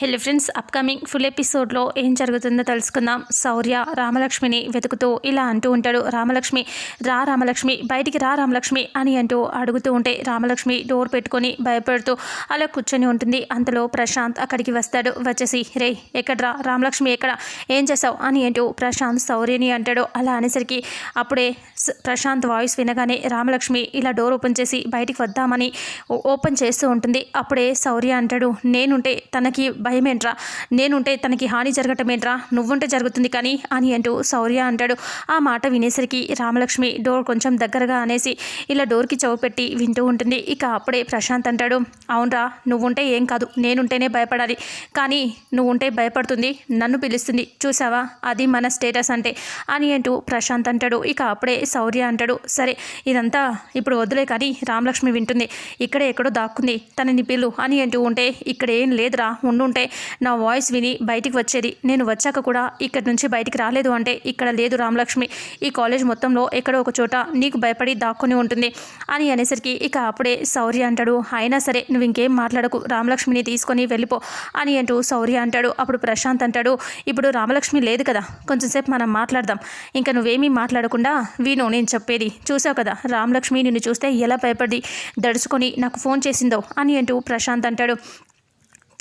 Hello friends upcoming full ఎపిసోడ్లో ఏం జరుగుతుందో తెలుసుకుందాం. శౌర్య రామలక్ష్మిని వెతుకుతూ ఇలా అంటూ ఉంటాడు. రామలక్ష్మి రా రామలక్ష్మి బయటికి రా రామలక్ష్మి అని అంటూ అడుగుతూ ఉంటే రామలక్ష్మి డోర్ పెట్టుకొని భయపడుతూ అలా కూర్చొని ఉంటుంది. అంతలో ప్రశాంత్ అక్కడికి వస్తాడు. వచ్చేసి రే ఎక్కడ్రా? రామలక్ష్మి ఎక్కడ? ఏం చేసావు అని అంటూ ప్రశాంత్ సౌర్యని అంటాడు. అలా అనేసరికి అప్పుడే ప్రశాంత్ వాయిస్ వినగానే రామలక్ష్మి ఇలా డోర్ ఓపెన్ చేసి బయటికి వద్దామని ఓ- ఓపెన్ చేస్తూ ఉంటుంది. అప్పుడే సౌర్య అంటాడు నేనుంటే తనకి భయమేంట్రా? నేనుంటే తనకి హాని జరగటమేంట్రా? నువ్వుంటే జరుగుతుంది కానీ అని అంటూ శౌర్య అంటాడు. ఆ మాట వినేసరికి రామలక్ష్మి డోర్ కొంచెం దగ్గరగా అనేసి ఇలా డోర్కి చెవు పెట్టి వింటూ ఉంటుంది. ఇక అప్పుడే ప్రశాంత్ అంటాడు అవునరా నువ్వుంటే ఏం కాదు. నేనుంటేనే భయపడాలి. కానీ నువ్వుంటే భయపడుతుంది. నన్ను పిలుస్తుంది. చూసావా అది మన స్టేటస్ అంటే అని అంటూ ప్రశాంత్ అంటాడు. ఇక అప్పుడే శౌర్య అంటాడు సరే ఇదంతా ఇప్పుడు వదిలే కానీ రామలక్ష్మి వింటుంది. ఇక్కడే ఎక్కడో దాక్కుంది. తనని పిలు అని అంటూ ఉంటే ఇక్కడ ఏం లేదురా. ఉండుంటే నా వాయిస్ విని బయటికి వచ్చేది. నేను వచ్చాక కూడా ఇక్కడి నుంచి బయటికి రాలేదు అంటే ఇక్కడ లేదు రామలక్ష్మి. ఈ కాలేజ్ మొత్తంలో ఎక్కడో ఒక చోట నీకు భయపడి దాక్కుని ఉంటుంది అని అనేసరికి ఇక అప్పుడే శౌర్య అంటాడు అయినా సరే నువ్వు ఇంకేం మాట్లాడకు. రామలక్ష్మిని తీసుకొని వెళ్ళిపో అని అంటూ శౌర్య అంటాడు. అప్పుడు ప్రశాంత్ అంటాడు ఇప్పుడు రామలక్ష్మి లేదు కదా. కొంచెంసేపు మనం మాట్లాడదాం. ఇంకా నువ్వేమీ మాట్లాడకుండా వీను నేను చెప్పేది. చూసావు కదా రామలక్ష్మి నిన్ను చూస్తే ఎలా భయపడి దడుచుకొని నాకు ఫోన్ చేసిందో అని అంటూ ప్రశాంత్ అంటాడు.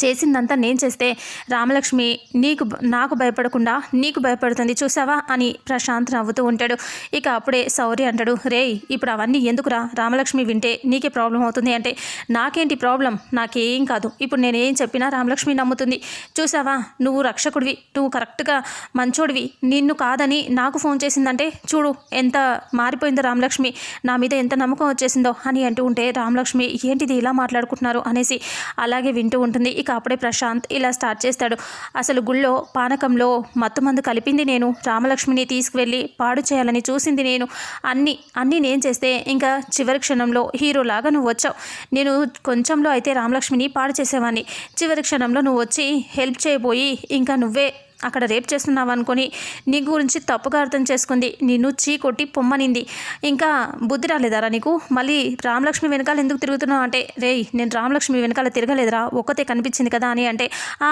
చేసిందంతా నేను చేస్తే రామలక్ష్మి నీకు నాకు భయపడకుండా నీకు భయపడుతుంది చూసావా అని ప్రశాంత్ నవ్వుతూ ఉంటాడు. ఇక అప్పుడే సౌరి అంటాడు రేయ్ ఇప్పుడు అవన్నీ ఎందుకురా? రామలక్ష్మి వింటే నీకే ప్రాబ్లం అవుతుంది అంటే నాకేంటి ప్రాబ్లం? నాకేం కాదు. ఇప్పుడు నేను ఏం చెప్పినా రామలక్ష్మి నమ్ముతుంది. చూసావా? నువ్వు రక్షకుడివి. నువ్వు కరెక్ట్గా మంచోడివి. నిన్ను కాదని నాకు ఫోన్ చేసిందంటే చూడు ఎంత మారిపోయిందో రామలక్ష్మి. నా మీద ఎంత నమ్మకం వచ్చేసిందో అని అంటూ ఉంటే రామలక్ష్మి ఏంటిది ఇలా మాట్లాడుకుంటున్నారు? అనేసి అలాగే వింటూ ఉంటుంది. ఇక అప్పుడే ప్రశాంత్ ఇలా స్టార్ట్ చేస్తాడు. అసలు గుళ్ళో పానకంలో మత్తు మందు కలిపింది నేను. రామలక్ష్మిని తీసుకువెళ్ళి పాడు చేయాలని చూసింది నేను. అన్ని అన్నీ నేను చేస్తే ఇంకా చివరి క్షణంలో హీరోలాగా నువ్వు వచ్చావు. నేను కొంచెంలో అయితే రామలక్ష్మిని పాడు చేసేవాడిని చివరి క్షణంలో నువ్వు వచ్చి హెల్ప్ చేయబోయి ఇంకా నువ్వే అక్కడ రేప్ చేస్తున్నావు అనుకొని నీ గురించి తప్పుగా అర్థం చేసుకుంది. నిన్ను చీ కొట్టి పొమ్మనింది. ఇంకా బుద్ధి రాలేదారా నీకు? మళ్ళీ రామలక్ష్మి వెనకాల ఎందుకు తిరుగుతున్నావు అంటే రేయ్ నేను రామలక్ష్మి వెనకాల తిరగలేదురా ఒక్కతే కనిపించింది కదా అని అంటే "ఆ,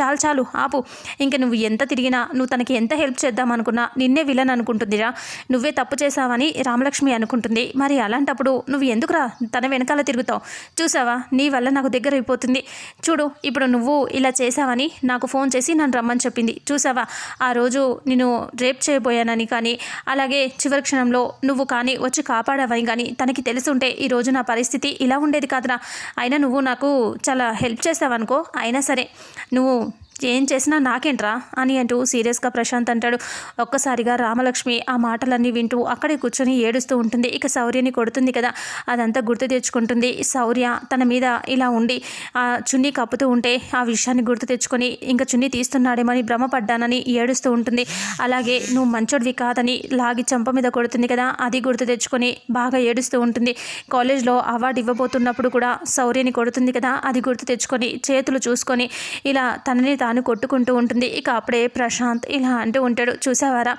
చాలు చాలు ఆపు. ఇంకా నువ్వు ఎంత తిరిగినా నువ్వు తనకి ఎంత హెల్ప్ చేద్దాం అనుకున్నా నిన్నే విలన్ అనుకుంటుందిరా. నువ్వే తప్పు చేసావని రామలక్ష్మి అనుకుంటుంది. మరి అలాంటప్పుడు నువ్వు ఎందుకురా తన వెనకాల తిరుగుతావు? చూసావా? నీ వల్ల నాకు దగ్గర అయిపోతుంది చూడు ఇప్పుడు నువ్వు ఇలా చేసావని నాకు ఫోన్ చేసి నన్ను రమ్మని చెప్పింది. చూసావా ఆ రోజు నేను రేప్ చేయబోయానని కానీ అలాగే చివరి క్షణంలో నువ్వు కానీ వచ్చి కాపాడావని కానీ తనకి తెలుసుంటే ఈ రోజు నా పరిస్థితి ఇలా ఉండేది కాదురా. అయినా నువ్వు నాకు చాలా హెల్ప్ చేస్తావనుకో అయినా సరే నువ్వు ఏం చేసినా నాకేంట్రా అని అంటూ సీరియస్గా ప్రశాంత్ అంటాడు. ఒక్కసారిగా రామలక్ష్మి ఆ మాటలన్నీ వింటూ అక్కడే కూర్చొని ఏడుస్తూ ఉంటుంది. ఇక శౌర్యని కొడుతుంది కదా. అదంతా గుర్తు తెచ్చుకుంటుంది. శౌర్య తన మీద ఇలా ఉండి ఆ చున్నీ కప్పుతూ ఉంటే ఆ విషయాన్ని గుర్తు తెచ్చుకొని ఇంకా చున్నీ తీస్తున్నాడేమని భ్రమపడ్డానని ఏడుస్తూ ఉంటుంది. అలాగే నువ్వు మంచోడివి కాదని లాగి చంప మీద కొడుతుంది కదా. అది గుర్తు తెచ్చుకొని బాగా ఏడుస్తూ ఉంటుంది. కాలేజ్లో అవార్డు ఇవ్వబోతున్నప్పుడు కూడా శౌర్యని కొడుతుంది కదా. అది గుర్తు తెచ్చుకొని చేతులు చూసుకొని ఇలా తనని తాను కొట్టుకుంటూ ఉంటుంది. ఇక అప్పుడే ప్రశాంత్ ఇలా అంటూ ఉంటాడు. చూసావారా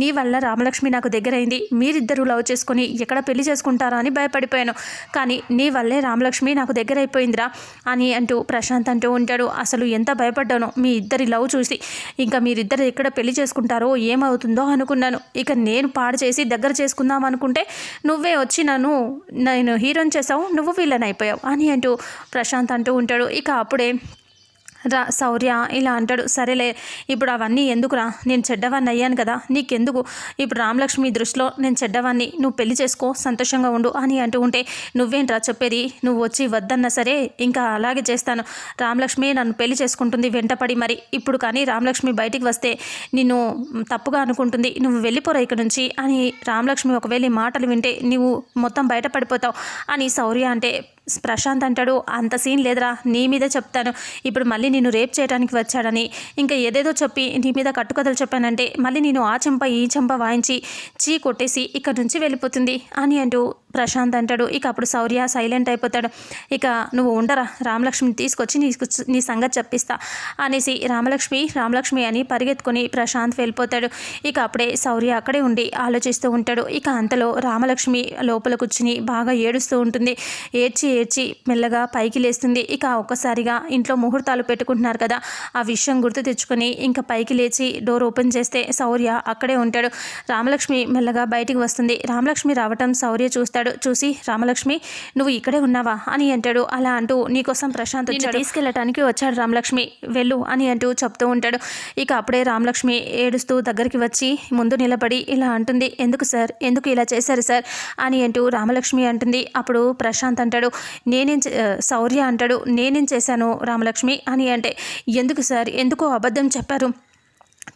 నీ వల్ల రామలక్ష్మి నాకు దగ్గరైంది. మీరిద్దరూ లవ్ చేసుకుని ఎక్కడ పెళ్ళి చేసుకుంటారా అని భయపడిపోయాను. కానీ నీ వల్లే రామలక్ష్మి నాకు దగ్గర అయిపోయిందిరా అని అంటూ ప్రశాంత్ అంటూ ఉంటాడు. అసలు ఎంత భయపడ్డానో మీ ఇద్దరి లవ్ చూసి. ఇంకా మీరిద్దరు ఎక్కడ పెళ్ళి చేసుకుంటారో ఏమవుతుందో అనుకున్నాను. ఇక నేను పాడు చేసి దగ్గర చేసుకుందాం అనుకుంటే నువ్వే వచ్చి నన్ను నేను హీరోని చేసావు నువ్వు విలన్ అయిపోయావు అని అంటూ ప్రశాంత్ అంటూ ఉంటాడు. ఇక అప్పుడే రా శౌర్య ఇలా అంటాడు. సరేలే ఇప్పుడు అవన్నీ ఎందుకురా? నేను చెడ్డవాన్ని అయ్యాను కదా నీకెందుకు? ఇప్పుడు రామలక్ష్మి దృష్టిలో నేను చెడ్డవాన్ని నువ్వు పెళ్ళి చేసుకో సంతోషంగా ఉండు అని అంటూ ఉంటే నువ్వేంట్రా చెప్పేది? నువ్వు వచ్చి వద్దన్నా సరే ఇంకా అలాగే చేస్తాను. రామలక్ష్మి నన్ను పెళ్ళి చేసుకుంటుంది వెంటపడి మరి. ఇప్పుడు కానీ రామలక్ష్మి బయటికి వస్తే నిన్ను తప్పుగా అనుకుంటుంది. నువ్వు వెళ్ళిపోరా ఇక్కడ నుంచి అని రామలక్ష్మి ఒకవేళ మాటలు వింటే నువ్వు మొత్తం బయటపడిపోతావు అని శౌర్య అంటే ప్రశాంత్ అంటాడు అంత సీన్ లేదురా నీ మీదే చెప్తాను. ఇప్పుడు మళ్ళీ నేను రేప్ చేయడానికి వచ్చాడని. ఇంకా ఏదేదో చెప్పి నీ మీద కట్టుకథలు చెప్పానంటే మళ్ళీ నేను ఆ చెంప ఈ చెంప వాయించి చీ కొట్టేసి ఇక్కడ నుంచి వెళ్ళిపోతుంది అని అంటూ ప్రశాంత్ అంటాడు ఇక అప్పుడు శౌర్య సైలెంట్ అయిపోతాడు. ఇక నువ్వు ఉండరా రామలక్ష్మిని తీసుకొచ్చి నీ నీ సంగతి చెప్పిస్తా అనేసి రామలక్ష్మి రామలక్ష్మి అని పరిగెత్తుకొని ప్రశాంత్ వెళ్ళిపోతాడు. ఇక అప్పుడే శౌర్య అక్కడే ఉండి ఆలోచిస్తూ ఉంటాడు. ఇక అంతలో రామలక్ష్మి లోపల కూర్చుని బాగా ఏడుస్తూ ఉంటుంది. ఏడ్చి ఏడ్చి మెల్లగా పైకి లేస్తుంది. ఇక ఒక్కసారిగా ఇంట్లో ముహూర్తాలు పెట్టుకుంటున్నారు కదా ఆ విషయం గుర్తు తెచ్చుకొని ఇంకా పైకి లేచి డోర్ ఓపెన్ చేస్తే శౌర్య అక్కడే ఉంటాడు. రామలక్ష్మి మెల్లగా బయటికి వస్తుంది. రామలక్ష్మి రావటం శౌర్య చూస్తాడు. చూసి రామలక్ష్మి నువ్వు ఇక్కడే ఉన్నావా? అని అంటాడు. అలా అంటూ నీకోసం ప్రశాంత్ వచ్చాడు. తీసుకెళ్ళటానికి వచ్చాడు రామలక్ష్మి. వెళ్ళు అని అంటూ చెప్తూ ఉంటాడు. ఇక అప్పుడే రామలక్ష్మి ఏడుస్తూ దగ్గరికి వచ్చి ముందు నిలబడి ఇలా అంటుంది. ఎందుకు సార్? ఎందుకు ఇలా చేశారు సార్? అని అంటూ రామలక్ష్మి అంటుంది. అప్పుడు ప్రశాంత్ అంటాడు నేనేం శౌర్య అంటాడు. నేనేం చేశాను రామలక్ష్మి? అని అంటే ఎందుకు సార్? ఎందుకు అబద్ధం చెప్పారు?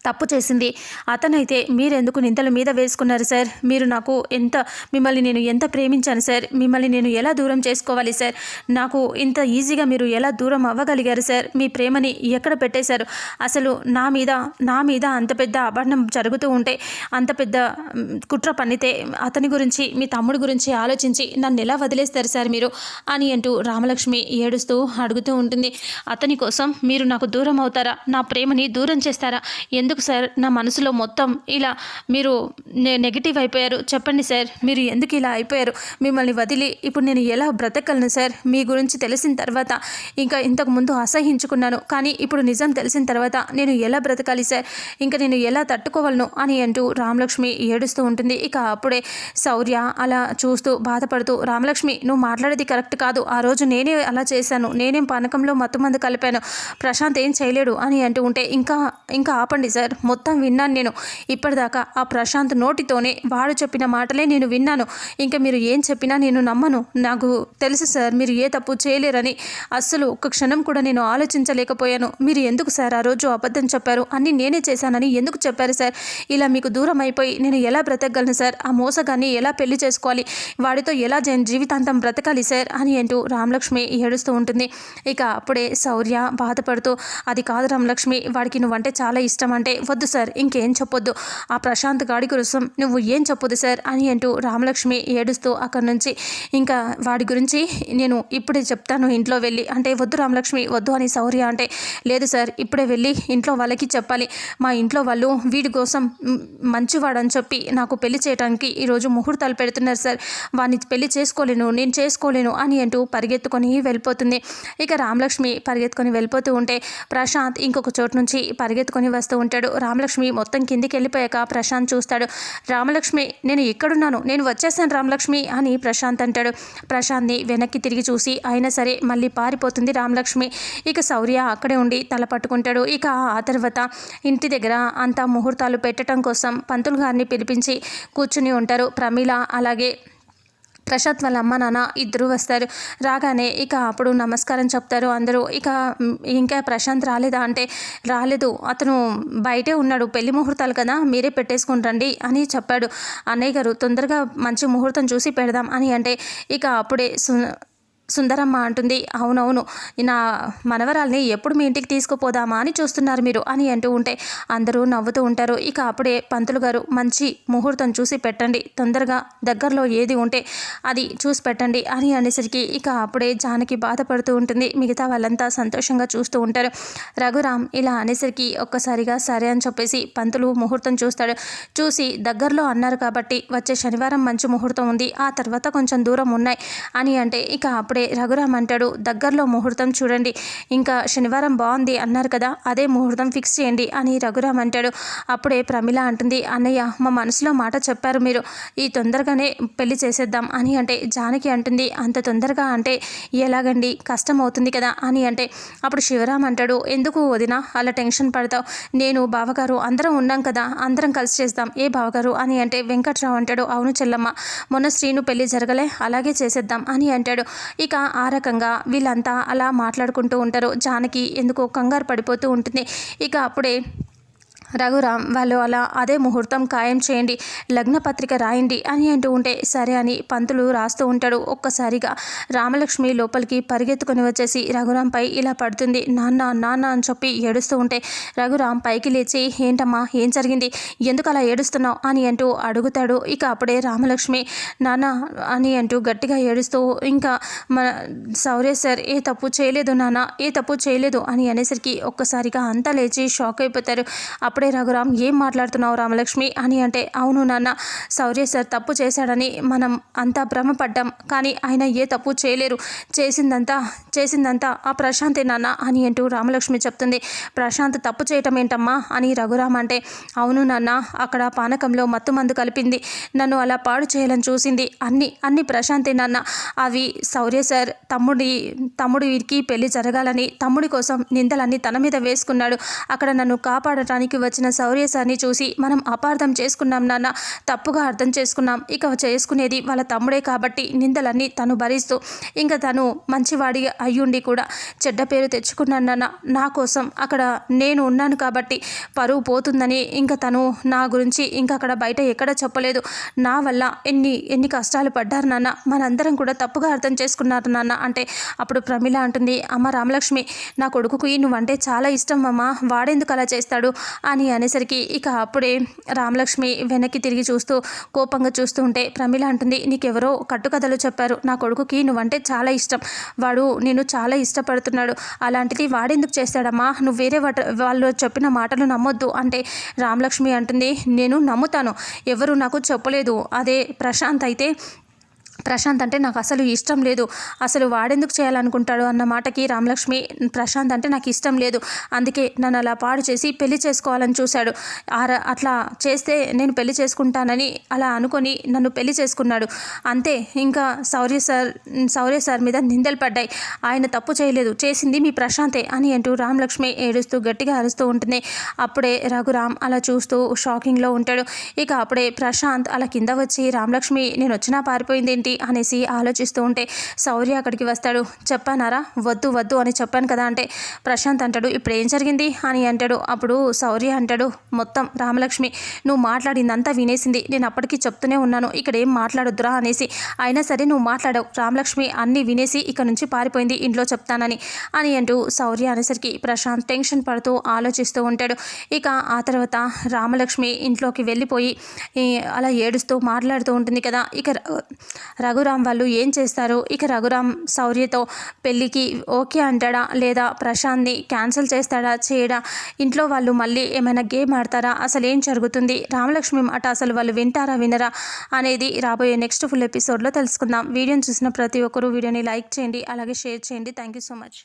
తప్పు చేసింది. అతనైతే మీరెందుకు నిందల మీద వేసుకున్నారు సార్? మీరు నాకు ఎంత మిమ్మల్ని నేను ఎంత ప్రేమించాను సార్? మిమ్మల్ని నేను ఎలా దూరం చేసుకోవాలి సార్? నాకు ఇంత ఈజీగా మీరు ఎలా దూరం అవ్వగలిగారు సార్? మీ ప్రేమని ఎక్కడ పెట్టేశారు? అసలు నా మీద నా మీద అంత పెద్ద అభరణం జరుగుతూ ఉంటే అంత పెద్ద కుట్ర పన్నితే అతని గురించి మీ తమ్ముడి గురించి ఆలోచించి నన్ను ఎలా వదిలేస్తారు సార్ మీరు? అని అంటూ రామలక్ష్మి ఏడుస్తూ అడుగుతూ ఉంటుంది. అతని కోసం మీరు నాకు దూరం అవుతారా? నా ప్రేమని దూరం చేస్తారా? ఎందుకు సార్? నా మనసులో మొత్తం ఇలా మీరు నెగిటివ్ అయిపోయారు. చెప్పండి సార్ మీరు ఎందుకు ఇలా అయిపోయారు? మిమ్మల్ని వదిలి ఇప్పుడు నేను ఎలా బ్రతకలను సార్? మీ గురించి తెలిసిన తర్వాత ఇంకా ఇంతకు ముందు అసహించుకున్నాను. కానీ ఇప్పుడు నిజం తెలిసిన తర్వాత నేను ఎలా బ్రతకాలి సార్? ఇంకా నేను ఎలా తట్టుకోవాలను? అని అంటూ రామలక్ష్మి ఏడుస్తూ ఉంటుంది. ఇక అప్పుడే శౌర్య అలా చూస్తూ బాధపడుతూ రామలక్ష్మి నువ్వు మాట్లాడేది కరెక్ట్ కాదు. ఆ రోజు నేనే అలా చేశాను. నేనేం పానకంలో మత్తుమందు కలిపాను. ప్రశాంత్ ఏం చేయలేడు అని అంటూ ఉంటే ఇంకా ఇంకా ఆపండి చెప్పండి సార్ మొత్తం విన్నాను నేను. ఇప్పటిదాకా ఆ ప్రశాంత్ నోటితోనే వాడు చెప్పిన మాటలే నేను విన్నాను. ఇంకా మీరు ఏం చెప్పినా నేను నమ్మను. నాకు తెలుసు సార్ మీరు ఏ తప్పు చేయలేరని. అస్సలు ఒక్క క్షణం కూడా నేను ఆలోచించలేకపోయాను. మీరు ఎందుకు సార్ ఆ రోజు అబద్ధం చెప్పారు? అన్ని నేనే చేశానని ఎందుకు చెప్పారు సార్? ఇలా మీకు దూరం అయిపోయి నేను ఎలా బ్రతకగలను సార్? ఆ మోసగాన్ని ఎలా పెళ్ళి చేసుకోవాలి? వాడితో ఎలా జీవితాంతం బ్రతకాలి సార్? అని అంటూ రామలక్ష్మి ఏడుస్తూ ఉంటుంది. ఇక అప్పుడే శౌర్య బాధపడుతూ అది కాదు రామలక్ష్మి వాడికి నువ్వంటే చాలా ఇష్టం అంటే వద్దు సార్ ఇంకేం చెప్పొద్దు. ఆ ప్రశాంత్ గాడి కోసం నువ్వు ఏం చెప్పొద్దు సార్ అని అంటూ రామలక్ష్మి ఏడుస్తూ అక్కడి నుంచి ఇంకా వాడి గురించి నేను ఇప్పుడే చెప్తాను ఇంట్లో వెళ్ళి. అంటే వద్దు రామలక్ష్మి వద్దు అని సౌర్య అంటే లేదు సార్ ఇప్పుడే వెళ్ళి ఇంట్లో వాళ్ళకి చెప్పాలి. మా ఇంట్లో వాళ్ళు వీడి కోసం మంచివాడని చెప్పి నాకు పెళ్ళి చేయడానికి ఈరోజు ముహూర్తాలు పెడుతున్నారు సార్. వాడిని పెళ్ళి చేసుకోలేను నేను చేసుకోలేను అని అంటూ పరిగెత్తుకొని వెళ్ళిపోతుంది. ఇక రామలక్ష్మి పరిగెత్తుకొని వెళ్ళిపోతూ ఉంటే ప్రశాంత్ ఇంకొక చోటు నుంచి పరిగెత్తుకొని వస్తూ ఉంటాడు. రామలక్ష్మి మొత్తం కిందికి వెళ్ళిపోయాక ప్రశాంత్ చూస్తాడు. రామలక్ష్మి నేను ఇక్కడున్నాను. నేను వచ్చేసాను రామలక్ష్మి అని ప్రశాంత్ అంటాడు. ప్రశాంత్ని వెనక్కి తిరిగి చూసి అయినా సరే మళ్ళీ పారిపోతుంది రామలక్ష్మి. ఇక శౌర్య అక్కడే ఉండి తల పట్టుకుంటాడు. ఇక ఆ తర్వాత ఇంటి దగ్గర అంతా ముహూర్తాలు పెట్టడం కోసం పంతులు గారిని పిలిపించి కూర్చుని ఉంటారు. ప్రమీల అలాగే ప్రశాంత్ వాళ్ళ అమ్మ నాన్న ఇద్దరు వస్తారు. రాగానే ఇక అప్పుడు నమస్కారం చెప్తారు అందరూ. ఇక ఇంకా ప్రశాంత్ రాలేదా అంటే రాలేదు. అతను బయటే ఉన్నాడు. పెళ్ళి ముహూర్తాలు కదా మీరే పెట్టేసుకుంటండి అని చెప్పాడు. అన్నయ్య గారు తొందరగా మంచి ముహూర్తం చూసి పెడదాం అని అంటే ఇక అప్పుడే సుందరమ్మ అంటుంది అవునవును నా మనవరాల్ని ఎప్పుడు మీ ఇంటికి తీసుకుపోదామా అని చూస్తున్నారు మీరు అని అంటూ ఉంటే అందరూ నవ్వుతూ ఉంటారు. ఇక అప్పుడే పంతులు గారు మంచి ముహూర్తం చూసి పెట్టండి తొందరగా దగ్గరలో ఏది ఉంటే అది చూసి పెట్టండి అని అనేసరికి ఇక అప్పుడే జానకి బాధపడుతూ ఉంటుంది. మిగతా వాళ్ళంతా సంతోషంగా చూస్తూ ఉంటారు. రఘురామ్ ఇలా అనేసరికి ఒక్కసారిగా సరే అని చెప్పేసి పంతులు ముహూర్తం చూస్తాడు. చూసి దగ్గరలో అన్నారు కాబట్టి వచ్చే శనివారం మంచి ముహూర్తం ఉంది ఆ తర్వాత కొంచెం దూరం ఉన్నాయి అని అంటే ఇక అప్పుడు అప్పుడే రఘురామ్ అంటాడు దగ్గరలో ముహూర్తం చూడండి. ఇంకా శనివారం బాగుంది అన్నారు కదా అదే ముహూర్తం ఫిక్స్ చేయండి అని రఘురామ్ అంటాడు. అప్పుడే ప్రమిళ అంటుంది అన్నయ్య మా మనసులో మాట చెప్పారు మీరు. ఈ తొందరగానే పెళ్ళి చేసేద్దాం అని అంటే జానకి అంటుంది అంత తొందరగా అంటే ఎలాగండి? కష్టం అవుతుంది కదా అని అంటే అప్పుడు శివరామ్ అంటాడు ఎందుకు వదిన? అలా టెన్షన్ పడతావు. నేను బావగారు అందరం ఉన్నాం కదా అందరం కలిసి చేద్దాం ఏ బావగారు? అని అంటే వెంకట్రావు అంటాడు అవును చెల్లమ్మ మొన్న శ్రీను పెళ్ళి జరగలే అలాగే చేసేద్దాం అని అంటాడు. ఇక ఆ రకంగా వీళ్ళంతా అలా మాట్లాడుకుంటూ ఉంటారు. జానకి ఎందుకో కంగారు పడిపోతూ ఉంటుంది. ఇక అప్పుడే రఘురామ్ వాళ్ళు అలా అదే ముహూర్తం ఖాయం చేయండి లగ్న పత్రిక రాయండి అని అంటూ ఉంటే సరే అని పంతులు రాస్తూ ఉంటాడు ఒక్కసారిగా. రామలక్ష్మి లోపలికి పరిగెత్తుకొని వచ్చేసి రఘురాంపై ఇలా పడుతుంది నాన్న నాన్న అని చెప్పి ఏడుస్తూ ఉంటే రఘురామ్ పైకి లేచి ఏంటమ్మా ఏం జరిగింది? ఎందుకు అలా ఏడుస్తున్నావు? అని అంటూ అడుగుతాడు. ఇక అప్పుడే రామలక్ష్మి నాన్న అని అంటూ గట్టిగా ఏడుస్తూ ఇంకా మన సౌర్య సార్ ఏ తప్పు చేయలేదు నాన్న ఏ తప్పు చేయలేదు అని అనేసరికి ఒక్కసారిగా అంతా లేచి షాక్ అయిపోతారు. అప్పుడే రఘురామ్ ఏం మాట్లాడుతున్నావు రామలక్ష్మి? అని అంటే అవును నాన్న శౌర్య సార్ తప్పు చేశాడని మనం అంతా భ్రమపడ్డాం కానీ ఆయన ఏ తప్పు చేయలేరు. చేసిందంతా చేసిందంతా ఆ ప్రశాంతే నాన్న అని అంటూ రామలక్ష్మి చెప్తుంది. ప్రశాంత్ తప్పు చేయటం ఏంటమ్మా? అని రఘురామ్ అంటే అవును నాన్న అక్కడ పానకంలో మత్తు మందు కలిపింది. నన్ను అలా పాడు చేయాలని చూసింది అన్ని అన్ని ప్రశాంతే నాన్న. అవి శౌర్య సార్ తమ్ముడి తమ్ముడికి పెళ్ళి జరగాలని తమ్ముడి కోసం నిందలన్నీ తన మీద వేసుకున్నాడు. అక్కడ నన్ను కాపాడటానికి వచ్చిన శౌర్యసాన్ని చూసి మనం అపార్థం చేసుకున్నాం నాన్న తప్పుగా అర్థం చేసుకున్నాం. ఇక చేసుకునేది వాళ్ళ తమ్ముడే కాబట్టి నిందలన్నీ తను భరిస్తూ ఇంకా తను మంచివాడి అయ్యుండి కూడా చెడ్డ పేరు తెచ్చుకున్నాను నాన్న. నా కోసం అక్కడ నేను ఉన్నాను కాబట్టి పరువు పోతుందని ఇంకా తను నా గురించి ఇంకా అక్కడ బయట ఎక్కడ చెప్పలేదు. నా వల్ల ఎన్ని ఎన్ని కష్టాలు పడ్డారు నాన్న. మనందరం కూడా తప్పుగా అర్థం చేసుకున్నారు నాన్న. అంటే అప్పుడు ప్రమిళ అంటుంది అమ్మ రామలక్ష్మి నా కొడుకుకి నువ్వంటే చాలా ఇష్టం అమ్మ. వాడెందుకు అలా చేస్తాడు? అని అనేసరికి ఇక అప్పుడే రామలక్ష్మి వెనక్కి తిరిగి చూస్తూ కోపంగా చూస్తూ ఉంటే ప్రమిళ అంటుంది నీకెవరో కట్టుకథలు చెప్పారు. నా కొడుకుకి నువ్వంటే చాలా ఇష్టం. వాడు నేను చాలా ఇష్టపడుతున్నాడు. అలాంటిది వాడెందుకు చేస్తాడమ్మా? నువ్వు వేరే వాళ్ళు చెప్పిన మాటలు నమ్మొద్దు. అంటే రామలక్ష్మి అంటుంది నేను నమ్ముతాను. ఎవరు నాకు చెప్పలేదు. అదే ప్రశాంత్ అయితే ప్రశాంత్ అంటే నాకు అసలు ఇష్టం లేదు. అసలు వాడెందుకు చేయాలనుకుంటాడు అన్న మాటకి రామలక్ష్మి ప్రశాంత్ అంటే నాకు ఇష్టం లేదు. అందుకే నన్ను అలా పాడు చేసి పెళ్ళి చేసుకోవాలని చూశాడు. అట్లా చేస్తే నేను పెళ్ళి చేసుకుంటానని అలా అనుకొని నన్ను పెళ్ళి చేసుకున్నాడు. అంతే ఇంకా శౌర్య సార్ శౌర్య సార్ మీద నిందలు పడ్డాయి. ఆయన తప్పు చేయలేదు. చేసింది మీ ప్రశాంతే అని అంటూ రామలక్ష్మి ఏడుస్తూ గట్టిగా అరుస్తూ ఉంటుంది అప్పుడే రఘురామ్ అలా చూస్తూ షాకింగ్లో ఉంటాడు. ఇక అప్పుడే ప్రశాంత్ అలా కింద వచ్చి రామలక్ష్మి నేను వచ్చినా పారిపోయింది ఏంటి అనేసి ఆలోచిస్తూ ఉంటే శౌర్య అక్కడికి వస్తాడు. చెప్పానారా? వద్దు వద్దు అని చెప్పాను కదా అంటే ప్రశాంత్ అంటాడు ఇప్పుడు ఏం జరిగింది? అని అంటాడు. అప్పుడు శౌర్య అంటాడు మొత్తం రామలక్ష్మి నువ్వు మాట్లాడిందంతా వినేసింది. నేను అప్పటికి చెప్తూనే ఉన్నాను. ఇక్కడ ఏం మాట్లాడొద్దురా? అనేసి అయినా సరే నువ్వు మాట్లాడవు. రామలక్ష్మి అన్నీ వినేసి ఇక్కడ నుంచి పారిపోయింది ఇంట్లో చెప్తానని అని అంటూ శౌర్య అనేసరికి ప్రశాంత్ టెన్షన్ పడుతూ ఆలోచిస్తూ ఉంటాడు. ఇక ఆ తర్వాత రామలక్ష్మి ఇంట్లోకి వెళ్ళిపోయి అలా ఏడుస్తూ మాట్లాడుతూ ఉంటుంది కదా. ఇక రఘురామ్ వాళ్ళు ఏం చేస్తారు ఇక రఘురామ్ శౌర్యతో పెళ్ళికి ఓకే అంటాడా లేదా ప్రశాంత్ని క్యాన్సిల్ చేస్తాడా చేయడా? ఇంట్లో వాళ్ళు మళ్ళీ ఏమైనా గేమ్ ఆడతారా? అసలు ఏం జరుగుతుంది? రామలక్ష్మి మాట అసలు వాళ్ళు వింటారా వినరా అనేది రాబోయే నెక్స్ట్ ఫుల్ ఎపిసోడ్లో తెలుసుకుందాం. వీడియోని చూసిన ప్రతి ఒక్కరూ వీడియోని లైక్ చేయండి అలాగే షేర్ చేయండి. Thank you so much.